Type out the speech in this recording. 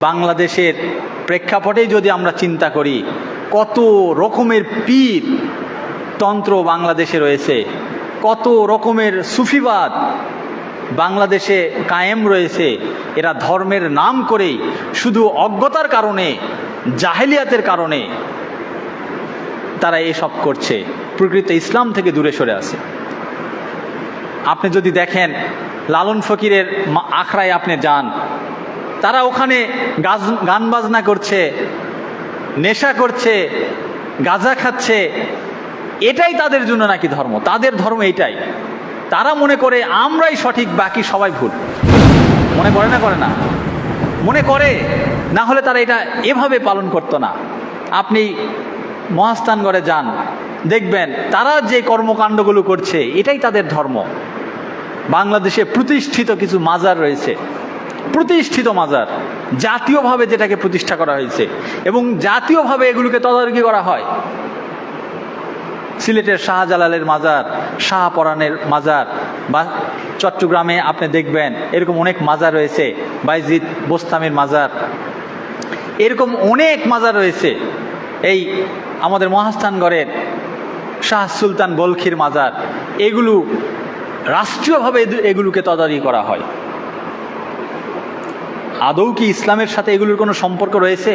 বাংলাদেশের প্রেক্ষাপটেই যদি আমরা চিন্তা করি, কত রকমের পীর তন্ত্র বাংলাদেশে রয়েছে, কত রকমের সুফিবাদ বাংলাদেশে কায়েম রয়েছে, এরা ধর্মের নাম করেই, শুধু অজ্ঞতার কারণে, জাহেলিয়াতের কারণে তারা এসব করছে, প্রকৃত ইসলাম থেকে দূরে সরে আছে। আপনি যদি দেখেন, লালন ফকিরের আখড়ায় আপনি যান তারা ওখানে গাছ গান বাজনা করছে, নেশা করছে, গাঁজা খাচ্ছে। এটাই তাদের জন্য নাকি ধর্ম? তাদের ধর্ম এইটাই তারা মনে করে আমরাই সঠিক, বাকি সবাই ভুল। মনে করে না করে না? মনে করে, না হলে তারা এটা এভাবে পালন করতো না। আপনি মহাস্থানগড়ে যান, দেখবেন তারা যে কর্মকাণ্ডগুলো করছে, এটাই তাদের ধর্ম। বাংলাদেশে প্রতিষ্ঠিত কিছু মাজার রয়েছে। প্রতিষ্ঠিত মাজার, জাতীয়ভাবে যেটাকে প্রতিষ্ঠা করা হয়েছে এবং জাতীয়ভাবে এগুলোকে তদারকি করা হয়। সিলেটের শাহজালালের মাজার শাহপরানের মাজার বা চট্টগ্রামে আপনি দেখবেন এরকম অনেক মাজার রয়েছে, বাইজিদ বোস্তামের মাজার। এরকম অনেক মাজার রয়েছে। এই আমাদের মহাস্থানগড়ের শাহ সুলতান বলখির মাজার, এগুলো রাষ্ট্রীয়ভাবে এগুলোকে তদারকি করা হয়। আদৌ কি ইসলামের সাথে এগুলোর কোনো সম্পর্ক রয়েছে?